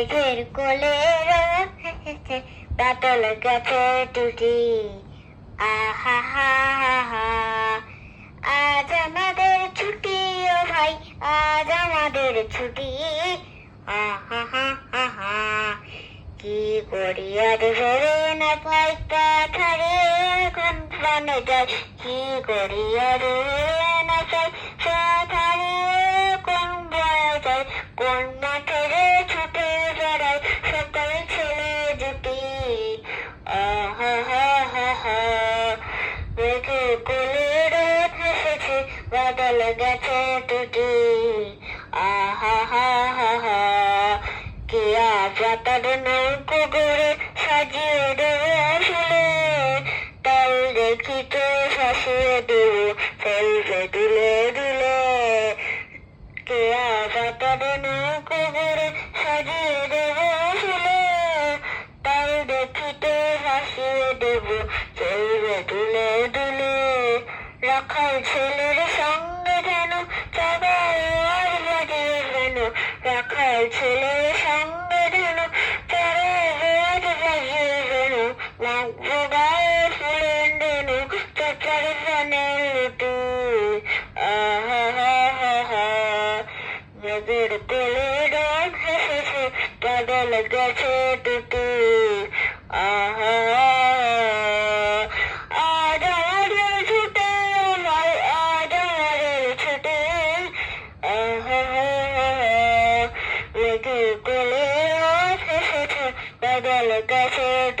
মেঘের কোলে রোদ গাছে টুটি। আহা আজ আমাদের ছুটি, ও ভাই, আজ আমাদের ছুটি। আহা, হা হা হা। কি করি আর ভেবে না পাই কাঠারে কোন প্রাণে যাই। কি করি আর ভেবে না মেঘে কোলে হেসেছে বাদল গেছে টুটি আহা, হা হা হা। কে পাতার নৌকো করে সাজিয়ে দেবে আসলে? তাল দেখিতে শাসিয়ে দেব, ফেলবে দিলে দিলে। কে পাতার নৌকো করে সাজিয়ে দেবে আসলে? তাল দেখিতে ভাসিয়ে দেব রাখাল ছেলের সঙ্গে যেন আর বাজিয়ে যেন রাখাল ছেলের সঙ্গে যেন আর বাজিয়ে যেন লাগবো গায়ে ফুলের দেনু চাচার ফানের লুটু। আহা, হা হা হা। মেঘের কোলে রোদ হেসেছে বাদল গেছে টুটু। ಬದಲ ಕಸೇದು